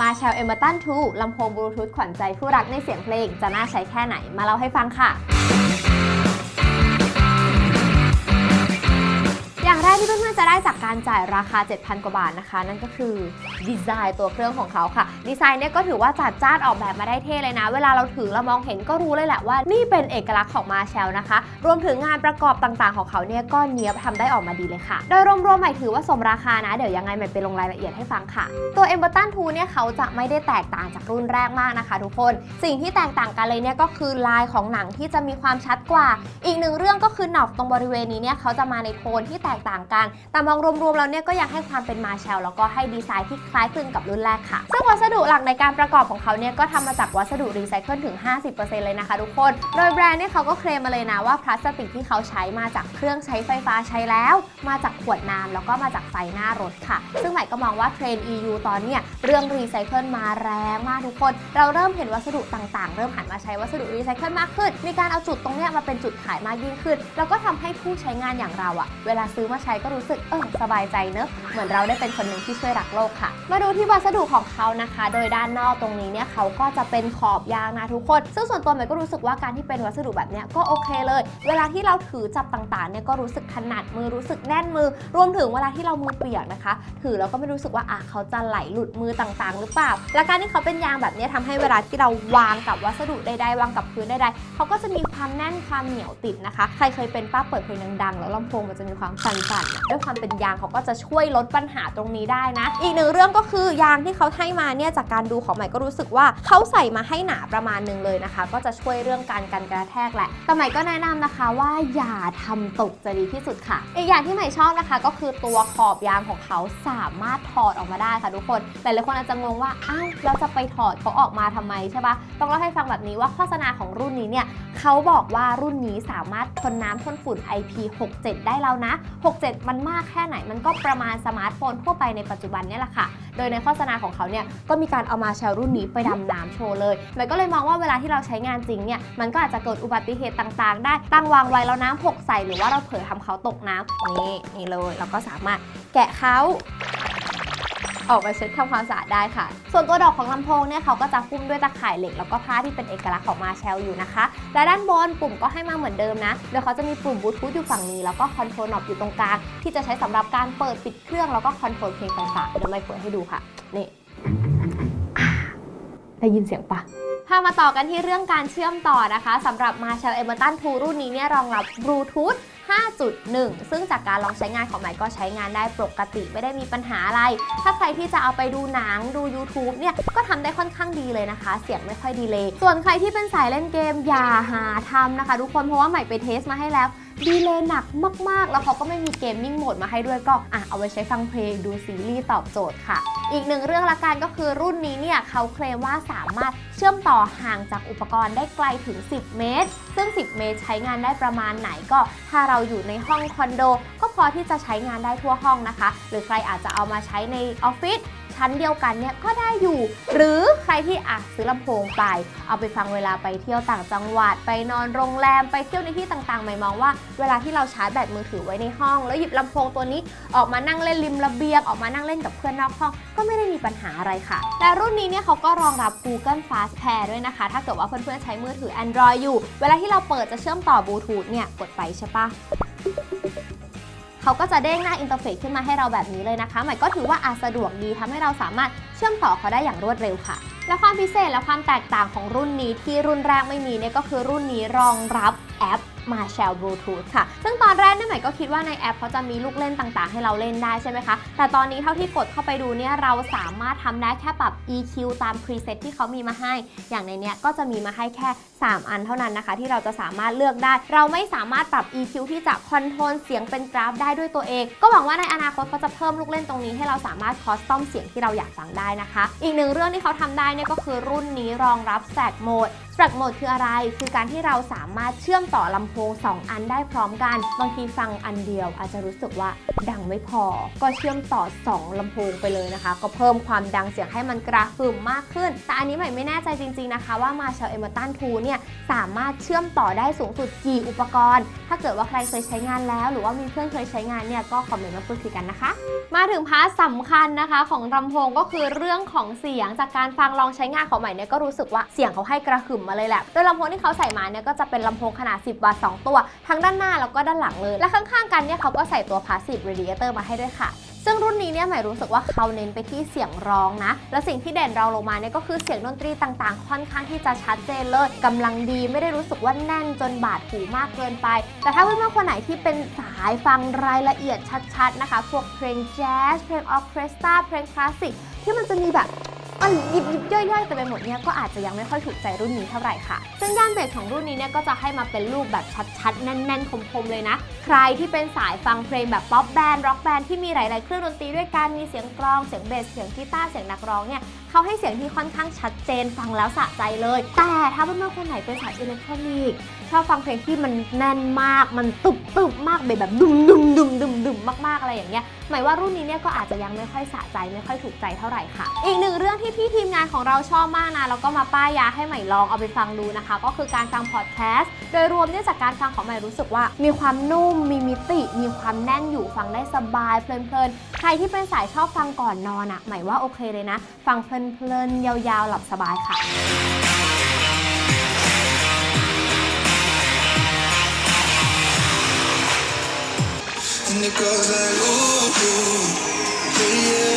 มาแชลเอเมอร์ตันทูลำโพงบลูทูธขวัญใจผู้รักในเสียงเพลง จะน่าใช้แค่ไหนมาเล่าให้ฟังค่ะอย่างแรกที่เพื่อน ได้จากการจ่ายราคา 7,000 กว่าบาทนะคะ นั่นก็คือดีไซน์ตัวเครื่องของเขาค่ะ ดีไซน์เนี่ยก็ถือว่าจัดจ้านออกแบบมาได้เท่เลยนะ เวลาเราถือเรามองเห็นก็รู้เลยแหละว่านี่เป็นเอกลักษณ์ของมาแชลนะคะ รวมถึงงานประกอบต่างๆ ของเขาเนี่ยก็เนี้ยบทำได้ออกมาดีเลยค่ะ โดยรวมๆใหม่ถือว่าสมราคานะ เดี๋ยวยังไงใหม่ไปลงรายละเอียดให้ฟังค่ะ ตัว e m b e r t o n 2เนี่ยเขาจะไม่ได้แตกต่างจากรุ่นแรกมากนะคะทุกคน สิ่งที่แตกต่างกันเลยเนี่ยก็คือลายของหนังที่จะมีความชัดกว่า อีกหนึ่งเรื่องก็คือหนอบตรงบริเวณนี้เนี่ยเขาจะมาในโทนที่แตกต่างกันแต่มองรวมๆแล้วเนี่ยก็ยังให้ความเป็นมาแชลแล้วก็ให้ดีไซน์ที่คล้ายคลึงกับรุ่นแรกค่ะ ซึ่งวัสดุหลักในการประกอบของเขาเนี่ยก็ทำมาจากวัสดุรีไซเคิลถึง 50%เลยนะคะทุกคน โดยแบรนด์เนี่ยเขาก็เคลมมาเลยนะว่าพลาสติกที่เขาใช้มาจากเครื่องใช้ไฟฟ้าใช้แล้ว มาจากขวดน้ำแล้วก็มาจากไฟหน้ารถค่ะ ซึ่งใหม่ก็มองว่าเทรนด์ EU ตอนเนี้ยเรื่องรีไซเคิลมาแรงมากทุกคน เราเริ่มเห็นวัสดุต่างๆ เริ่มหันมาใช้วัสดุรีไซเคิลมากขึ้น มีการเอาจุดตรงเนี้ยมาเป็นจุดขายมากยิ่งขึ้น แล้วก็ทำให้ผู้ใช้งานอย่างเราอะเวลาซื้อมาใช้ก็รู้สึกเออสบายใจเนอะเหมือนเราได้เป็นคนหนึ่งที่ช่วยรักโลกค่ะ มาดูที่วัสดุของเขานะคะ โดยด้านนอกตรงนี้เนี่ยเขาก็จะเป็นขอบยางนะทุกคน ซึ่งส่วนตัวใหม่ก็รู้สึกว่าการที่เป็นวัสดุแบบเนี้ยก็โอเคเลย เวลาที่เราถือจับต่างๆเนี่ยก็รู้สึกถนัดมือรู้สึกแน่นมือ รวมถึงเวลาที่เรามือเปียกนะคะ ถือแล้วก็ไม่รู้สึกว่าอะเขาจะไหลหลุดมือต่างๆ หรือเปล่า และการที่เขาเป็นยางแบบเนี้ยทำให้เวลาที่เราวางกับวัสดุใดๆวางกับพื้นใดๆเขาก็จะมีความแน่นความเหนียวติดนะคะ ใครเคยเป็นป้าเปิดเพลงดังๆ แล้วลำโพงมันจะมีความสั่นๆด้วยความเป็นยางเขาก็จะช่วยลดปัญหาตรงนี้ได้นะ อีกหนึ่งเรื่องก็คือยางที่เขาให้มาเนี่ยจากการดูของใหม่ก็รู้สึกว่าเขาใส่มาให้หนาประมาณหนึ่งเลยนะคะ ก็จะช่วยเรื่องการกันกระแทกแหละแต่ใหม่ก็แนะนำนะคะว่าอย่าทำตกจะดีที่สุดค่ะ อีกอย่างที่ใหม่ชอบนะคะ ก็คือตัวขอบยางของเขาสามารถถอดออกมาได้ค่ะทุกคนหลายๆคนอาจจะงงว่าอ้าวเราจะไปถอดเขาออกมาทำไมใช่ปะต้องเล่าให้ฟังแบบนี้ว่าโฆษณาของรุ่นนี้เนี่ยเขาบอกว่ารุ่นนี้สามารถทนน้ำทนฝุ่น IP67 ได้แล้วนะ 67 มันมากแค่ไหนมันก็ประมาณสมาร์ทโฟนทั่วไปในปัจจุบันเนี่ยแหละค่ะ โดยในโฆษณาของเขาเนี่ยก็มีการเอามาแชร์รุ่นนี้ไปดำน้ำโชว์เลยเลยก็เลยมองว่าเวลาที่เราใช้งานจริงเนี่ยมันก็อาจจะเกิดอุบัติเหตุต่างๆ ได้ตั้งวางไว้แล้วน้ำหกใส่หรือว่าเราเผลอทำเขาตกน้ำนี่นี่เลยเราก็สามารถแกะเขา ออกมาเช็ดทำความสะอาดได้ค่ะ ส่วนตัวดอกของลำโพงเนี่ยเขาก็จะหุ้มด้วยตะข่ายเหล็กแล้วก็ผ้าที่เป็นเอกลักษณ์ของมาแชลอยู่นะคะ และด้านบนปุ่มก็ให้มาเหมือนเดิมนะ โดยเขาจะมีปุ่มบลูทูธอยู่ฝั่งนี้แล้วก็คอนโทรลนอบอยู่ตรงกลางที่จะใช้สำหรับการเปิดปิดเครื่องแล้วก็คอนโทรลเพลงต่างๆเดี๋ยวไม่เปิดให้ดูค่ะนี่ได้ยินเสียงปะพามาต่อกันที่เรื่องการเชื่อมต่อนะคะสำหรับ Marshall e m e r t o n 2รุ่นนี้เนี่ยรองรับบลูทูธ 5.1 ซึ่งจากการลองใช้งานของใหม่ก็ใช้งานได้ปกติไม่ได้มีปัญหาอะไร ถ้าใครที่จะเอาไปดูหนังดู YouTube เนี่ยก็ทำได้ค่อนข้างดีเลยนะคะ เสียงไม่ค่อยดีเลย ส่วนใครที่เป็นสายเล่นเกมอย่าหาทำนะคะ ทุกคนเพราะว่าใหม่ไปเทสมาให้แล้ว ดีเลยหนักมากๆ แล้วเขาก็ไม่มีเกมมิ่งโหมดมาให้ด้วยก็อะเอาไว้ใช้ฟังเพลงดูซีรีส์ตอบโจทย์ค่ะ อีกหนึ่งเรื่องละกันก็คือรุ่นนี้เนี่ยเขาเคลมว่าสามารถเชื่อมต่อห่างจากอุปกรณ์ได้ไกลถึง 10 เมตร ซึ่ง 10 เมตรใช้งานได้ประมาณไหนก็ ถ้าเราอยู่ในห้องคอนโด ก็พอที่จะใช้งานได้ทั่วห้องนะคะ หรือใครอาจจะเอามาใช้ในออฟฟิศ ชั้นเดียวกันเนี่ยก็ได้อยู่ หรือใครที่อะซื้อลำโพงไป เอาไปฟังเวลาไปเที่ยวต่างจังหวัด ไปนอนโรงแรมไปเที่ยวในที่ต่างๆ หมายมองว่า เวลาที่เราชาร์จแบตมือถือไว้ในห้อง แล้วหยิบลำโพงตัวนี้ออกมานั่งเล่นริมระเบียงออกมานั่งเล่นกับเพื่อนนอกห้อง ก็ไม่ได้มีปัญหาอะไรค่ะ แต่รุ่นนี้เนี่ยเขาก็รองรับ Google Fast Pair ด้วยนะคะ ถ้าเกิดว่าเพื่อนๆใช้มือถือ Android อยู่ เวลาที่เราเปิดจะเชื่อมต่อบลูทูธเนี่ยกดไปใช่ปะ เขาก็จะเด้งหน้าอินเทอร์เฟซขึ้นมาให้เราแบบนี้เลยนะคะ หมายก็ถือว่าอาสะดวกดีทำให้เราสามารถเชื่อมต่อเขาได้อย่างรวดเร็วค่ะ และความพิเศษและความแตกต่างของรุ่นนี้ที่รุ่นแรกไม่มีเนี่ยก็คือรุ่นนี้รองรับแอป Marshall Bluetooth ค่ะ ซึ่งตอนแรกเนี่ยใหม่ก็คิดว่าในแอปเขาจะมีลูกเล่นต่างๆ ให้เราเล่นได้ใช่ไหมคะ แต่ตอนนี้เท่าที่กดเข้าไปดูเนี่ยเราสามารถทำได้แค่ปรับ EQ ตาม preset ที่เขามีมาให้ อย่างในเนี้ยก็จะมีมาให้แค่ 3 อันเท่านั้นนะคะ ที่เราจะสามารถเลือกได้ เราไม่สามารถปรับ EQ ที่จะคอนโทรลเสียงเป็นกราฟได้ด้วยตัวเอง ก็หวังว่าในอนาคตเขาจะเพิ่มลูกเล่นตรงนี้ให้เราสามารถคอสตอมเสียงที่เราอยากฟังได้นะคะ อีกหนึ่งเรื่องที่เขาทำได้เนี่ยก็คือรุ่นนี้รองรับ Stack Mode Stack Mode คืออะไร คือการที่เราสามารถเชื่อมต่อลำโพโพง 2 อันได้พร้อมกัน บางทีฟังอันเดียวอาจจะรู้สึกว่าดังไม่พอ ก็เชื่อมต่อ 2ลำโพงไปเลยนะคะ ก็เพิ่มความดังเสียงให้มันกระหึ่มมากขึ้น แต่อันนี้ใหม่ไม่แน่ใจจริง ๆนะคะ ว่ามาเชลเอม r ตันทูเนี่ยสามารถเชื่อมต่อได้สูงสุดกี่อุปกรณ์ ถ้าเกิดว่าใครเคยใช้งานแล้ว หรือว่ามีเพื่อนเคยใช้งานเนี่ยก็คอมเมนต์มาพูดคุยกันนะคะ มาถึงพาร์ทสำคัญนะคะ ของลำโพงก็คือเรื่องของเสียงจากการฟังลองใช้งานของใหม่เนี่ยก็รู้สึกว่าเสียงเขาให้กระหึ่มมาเลยแหละโดยลำโพงที่เขาใส่มาเนี่ยก็จะเป็นลำโพงขนาด 10 วัตต์2 ตัวทั้งด้านหน้าแล้วก็ด้านหลังเลย และข้างๆกันเนี่ยเขาก็ใส่ตัว passive radiator มาให้ด้วยค่ะ ซึ่งรุ่นนี้เนี่ยหม่รู้สึกว่าเขาเน้นไปที่เสียงร้องนะ และสิ่งที่เด่นรองลงมาเนี่ยก็คือเสียงดนตรีต่างๆ ค่อนข้างที่จะชัดเจนเลยกำลังดีไม่ได้รู้สึกว่าแน่นจนบาดหูมากเกินไป แต่ถ้าเพื่อนๆคนไหนที่เป็นสายฟังรายละเอียดชัดๆนะคะ พวกเพลงแจ๊สเพลงออเคสตราเพลงคลาสสิกที่มันจะมีแบบ มันยิบยิบย่อยๆแต่ไปหมดเนี่ยก็อาจจะยังไม่ค่อยถูกใจรุ่นนี้เท่าไหร่ค่ะ ซึ่งย่านเบสของรุ่นนี้เนี่ยก็จะให้มาเป็นรูปแบบชัดๆ แน่นๆ คมๆ เลยนะ ใครที่เป็นสายฟังเพลงแบบป๊อปแบนด์ร็อกแบนด์ที่มีหลายๆ เครื่องดนตรีด้วยกัน มีเสียงกลอง เสียงเบส เสียงกีตาร์ เสียงนักร้องเนี่ยเขาให้เสียงที่ค่อนข้างชัดเจนฟังแล้วสะใจเลย แต่ถ้าเพื่อนๆ คนไหนเป็นสายอิเล็กทรอนิกส์ชอบฟังเพลงที่มันแน่นมาก มันตุบตุบๆมากแบบแบบดุมดุมดุมดุมดุมมากๆ อะไรอย่างเงี้ย หมายว่ารุ่นนี้เนี่ยก็อาจจะยังไม่ค่อยสะใจไม่ค่อยถูกใจเท่าไหร่ค่ะ อีกหนึ่งเรื่องที่พี่ทีมงานของเราชอบมากนะแล้วก็มาป้ายยาให้ใหม่ลองเอาไปฟังดูนะคะ ก็คือการฟังพอดแคสต์โดยรวมเนี่ยจากการฟังของใหม่รู้สึกว่า มีความนุ่มมีมิติ มีความแน่นอยู่ฟังได้สบายเพลินๆใครที่เป็นสายชอบฟังก่อนนอนอะ่ะใหมายว่าโอเคเลยนะ ฟังเพลินๆยาวๆหลับสบายค่ะ And it goes like ooh, ooh, yeah,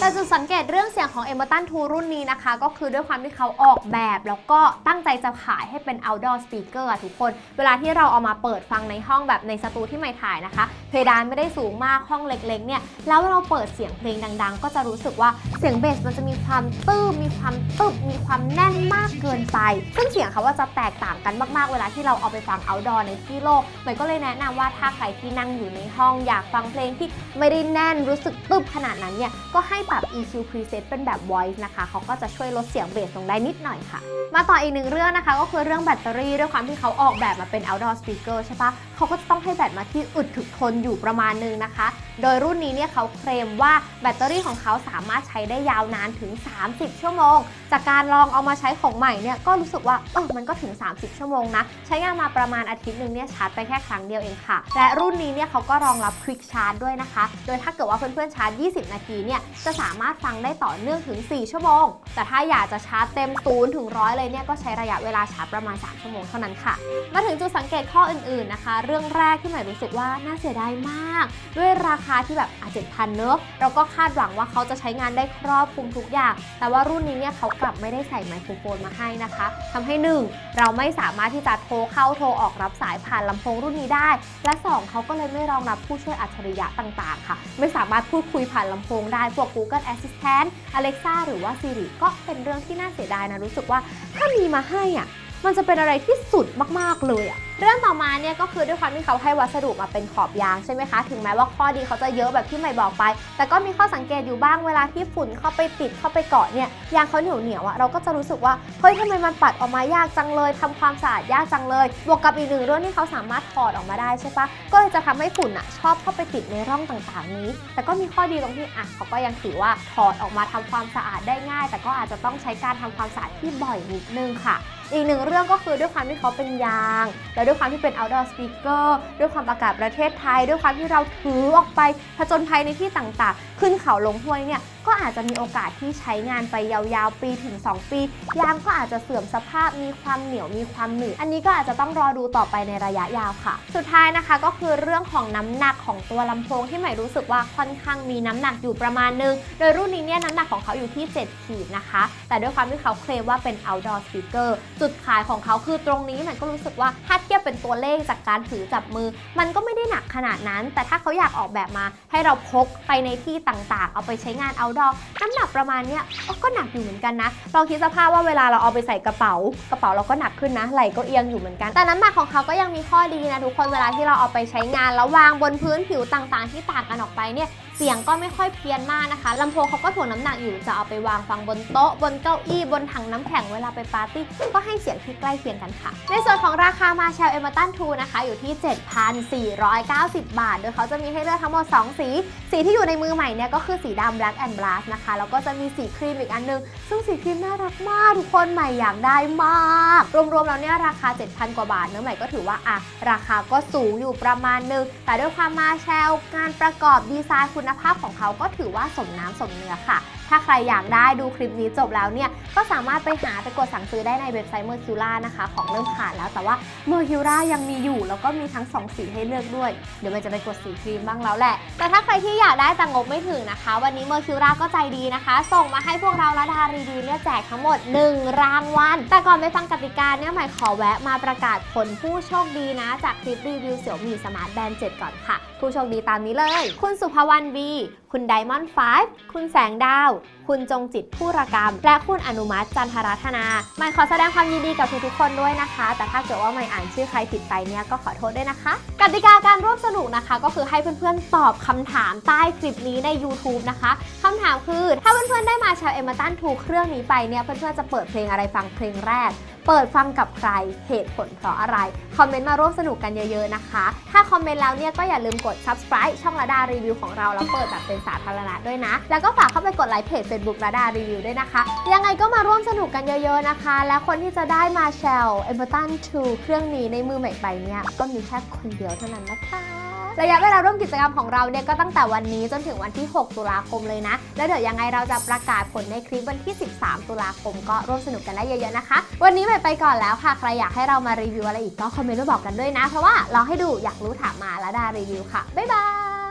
แต่จุดสังเกตเรื่องเสียงของ e m e r t o n 2รุ่นนี้นะคะ ก็คือด้วยความที่เขาออกแบบแล้วก็ตั้งใจจะขายให้เป็น outdoor speaker อะทุกคน เวลาที่เราเอามาเปิดฟังในห้องแบบในสตูที่ไม่ถ่ายนะคะ เพดานไม่ได้สูงมากห้องเล็กๆเนี่ย แล้วเราเปิดเสียงเพลงดังๆ ก็จะรู้สึกว่าเสียงเบสมันจะมีความตื้มมีความตึบมีความแน่นมากเกินไป ซึ่งเสียงเขาว่าจะแตกต่างกันมากๆ เวลาที่เราเอาไปฟัง outdoor ในที่โล่งมันก็เลยแนะนำว่าถ้าใครที่นั่งอยู่ในห้องอยากฟังเพลงที่ ไม่ได้แน่นรู้สึกตึบขนาดนั้นเนี่ย ก็ให้ปรับ EQ preset เป็นแบบ voice นะคะ เขาก็จะช่วยลดเสียงเบสลงได้นิดหน่อยค่ะ มาต่ออีกหนึ่งเรื่องนะคะ ก็คือเรื่องแบตเตอรี่ด้วยความที่เขาออกแบบมาเป็น outdoor speaker ใช่ปะเขาก็จะต้องให้แบตมาที่อึดถึกทนอยู่ประมาณนึงนะคะ โดยรุ่นนี้เนี่ยเขาเคลมว่าแบตเตอรี่ของเขาสามารถใช้ได้ยาวนานถึง 30 ชั่วโมง จากการลองเอามาใช้ของใหม่เนี่ยก็รู้สึกว่าเออมันก็ถึง 30 ชั่วโมงนะ ใช้งานมาประมาณอาทิตย์หนึ่งเนี่ยชาร์จไปแค่ครั้งเดียวเองค่ะ และรุ่นนี้เนี่ยเขาก็รองรับ Quick Charge ด้วยนะคะ โดยถ้าเกิดว่าเพื่อนๆชาร์จ 20 นาทีเนี่ยจะสามารถฟังได้ต่อเนื่องถึง 4 ชั่วโมง แต่ถ้าอยากจะชาร์จเต็ม0ถึงร้อยเลยเนี่ยก็ใช้ระยะเวลาชาร์จประมาณ 3 ชั่วโมงเท่านั้นค่ะ มาถึงจุดสังเกตข้ออื่นๆนะคะ เรื่องแรกที่หม่รู้สึกว่าน่าเสียดายมาก ด้วยราคาที่แบบอาจเจ็ดพันเนอะเราก็คาดหวังว่าเขาจะใช้งานได้ครอบคลุมทุกอย่าง แต่ว่ารุ่นนี้เนี่ยเขากลับไม่ได้ใส่ไมโครโฟนมาให้นะคะทำให้ 1 เราไม่สามารถที่จะโทรเข้าโทรออกรับสายผ่านลำโพงรุ่นนี้ได้ และ 2 เขาก็เลยไม่รองรับผู้ช่วยอัจฉริยะต่างๆ ค่ะ ไม่สามารถพูดคุยผ่านลำโพงได้พวก Google Assistant Alexa หรือว่า Siri ก็เป็นเรื่องที่น่าเสียดายนะรู้สึกว่าถ้ามีมาให้อะ มันจะเป็นอะไรที่สุดมากๆเลยอะเรื่องต่อมาเนี่ยก็คือด้วยความที่เขาให้วัสดุมาเป็นขอบยางใช่ไหมคะ ถึงแม้ว่าข้อดีเขาจะเยอะแบบที่ใหม่บอกไป แต่ก็มีข้อสังเกตอยู่บ้างเวลาที่ฝุ่นเข้าไปติดเข้าไปเกาะเนี่ยยางเขาเหนียวเหนียวอะเราก็จะรู้สึกว่าเฮ้ยทำไมมันปัดออกมายากจังเลยทำความสะอาดยากจังเลย บวกกับอีกหนึ่งเรื่องที่เขาสามารถถอดออกมาได้ใช่ปะก็เลยจะทำให้ฝุ่นอะชอบเข้าไปติดในร่องต่างๆ นี้ แต่ก็มีข้อดีตรงที่อะเขาก็ยังถือว่าถอดออกมาทำความสะอาดได้ง่าย แต่ก็อาจจะต้องใช้การทำความสะอาดที่บ่อยนิดนึงค่ะ อีกหนึ่งเรื่องก็คือด้วยความที่เขาเป็นยาง แล้วด้วยความที่เป็น outdoor speaker ด้วยความอากาศประเทศไทย ด้วยความที่เราถือออกไปผจญภัยในที่ต่างๆ ขึ้นเขาลงห้วยเนี่ย ก็อาจจะมีโอกาสที่ใช้งานไปยาวๆ ปีถึง 2 ปี ยางก็อาจจะเสื่อมสภาพมีความเหนียวมีความหนืดอันนี้ก็อาจจะต้องรอดูต่อไปในระยะยาวค่ะ สุดท้ายนะคะก็คือเรื่องของน้ำหนักของตัวลำโพงที่ใหม่รู้สึกว่าค่อนข้างมีน้ำหนักอยู่ประมาณนึง โดยรุ่นนี้เนี่ยน้ำหนักของเขาอยู่ที่ 7 ขีดนะคะ แต่ด้วยความที่เขาเคลมว่าเป็น outdoor speaker จุดขายของเขาคือตรงนี้มันก็รู้สึกว่าถ้าเทียบเป็นตัวเลขจากการถือจับมือ มันก็ไม่ได้หนักขนาดนั้น แต่ถ้าเขาอยากออกแบบมาให้เราพกไปในที่ต่างๆ เอาไปใช้งาน outdoor น้ำหนักประมาณเนี้ยก็หนักอยู่เหมือนกันนะลองคิดสภาพว่าเวลาเราเอาไปใส่กระเป๋า กระเป๋าเราก็หนักขึ้นนะ ไหล่ก็เอียงอยู่เหมือนกัน แต่น้ำหนักของเขาก็ยังมีข้อดีนะทุกคนเวลาที่เราเอาไปใช้งานแล้ววางบนพื้นผิวต่างๆ ที่ต่างกันออกไปเนี่ย เสียงก็ไม่ค่อยเพี้ยนมากนะคะลำโพงเขาก็ถ่วงน้ำหนักอยู่จะเอาไปวางฟังบนโต๊ะ บนเก้าอี้บนถังน้ำแข็งเวลาไปปาร์ตี้ก็ให้เสียงที่ใกล้เคียงกันค่ะ ในส่วนของราคามาแชลเอเม r ตัน2นะคะอยู่ที่ 7,490 บาท โดยเขาจะมีให้เลือกทั้งหมด 2 สี สีที่อยู่ในมือใหม่เนี่ยก็คือสีดำ Black and Blast นะคะแล้วก็จะมีสีครีมอีกอันนึง ซึ่งสีครีมน่ารักมากทุกคนใหม่อยากได้มาก รวมๆแล้วเนี่ยราคา 7,000 กว่าบาทเนื้อใหม่ก็ถือว่าอะราคาก็สูงอยู่ประมาณนึงแต่ด้วยความมาแชลงานประกอบดีไซน์คุณณภาพของเขาก็ถือว่าสมน้ำสมเนื้อค่ะ ถ้าใครอยากได้ดูคลิปนี้จบแล้วเนี่ย ก็สามารถไปหาไปกดสั่งซื้อได้ในเว็บไซต์ Mercura นะคะ ของเริ่มขาดแล้วแต่ว่า Mercura ยังมีอยู่ แล้วก็มีทั้ง 2 สีให้เลือกด้วย เดี๋ยวมันจะไปกดสีครีมบ้างแล้วแหละ แต่ถ้าใครที่อยากได้แต่งบไม่ถึงนะคะ วันนี้ Mercura ก็ใจดีนะคะ ส่งมาให้พวกเราละดารีวิวเนี่ยแจกทั้งหมด 1 รางวัลแต่ก่อนไปฟังกติกาเนี่ยหม่ขอแวะมาประกาศผลผู้โชคดีนะจากคลิปรีวิวเสี่ยวมีสมาร์ทแบนด์7ก่อนค่ะ ผู้โชคดีตามนี้เลย คุณสุภวรรณบีคุณไดมอนด์5คุณแสงดาว คุณจงจิตผู้ระกรรม และคุณอนุมัติจันทรัตนาใหม่ขอแสดงความยินดีกับทุกๆคนด้วยนะคะ แต่ถ้าเกิดว่าใหม่อ่านชื่อใครผิดไปเนี่ยก็ขอโทษด้วยนะคะกติกาการร่วมสนุกนะคะ ก็คือให้เพื่อนๆตอบคำถามใต้คลิปนี้ใน YouTube นะคะคำถามคือ ถ้าเพื่อนๆได้มาชาวเอม r ตันทูกเครื่องนี้ไปเนี่ยเพื่อนๆจะเปิดเพลงอะไรฟังเพลงแรก เปิดฟังกับใครเหตุผลเพราะอะไร คอมเมนต์มาร่วมสนุกกันเยอะๆนะคะ ถ้าคอมเมนต์แล้วเนี่ยก็อย่าลืมกด subscribe ช่องระดารีวิวของเราแล้วเปิดแบบเป็นสาธารณะด้วยนะ แล้วก็ฝากเข้าไปกดไลค์เพจ Facebook ระดารีวิวด้วยนะคะ ยังไงก็มาร่วมสนุกกันเยอะๆนะคะ และคนที่จะได้มาแชลเอเ r อร์ตัน2เครื่องนี้ในมือใหม่ไปเนี่ยก็มีแค่คนเดียวเท่านั้นนะคะ ระยะเวลาร่วมกิจกรรมของเราเนี่ยก็ตั้งแต่วันนี้จนถึงวันที่ 6 ตุลาคมเลยนะ แล้วเดี๋ยวยังไงเราจะประกาศผลในคลิปวันที่ 13 ตุลาคม ก็ร่วมสนุกกันได้เยอะๆนะคะ วันนี้ใหม่ไปก่อนแล้วค่ะ ใครอยากให้เรามารีวิวอะไรอีกก็คอมเมนต์มาบอกกันด้วยนะ เพราะว่าเราให้ดูอยากรู้ถามมาแล้วดารีวิวค่ะ บ๊ายบาย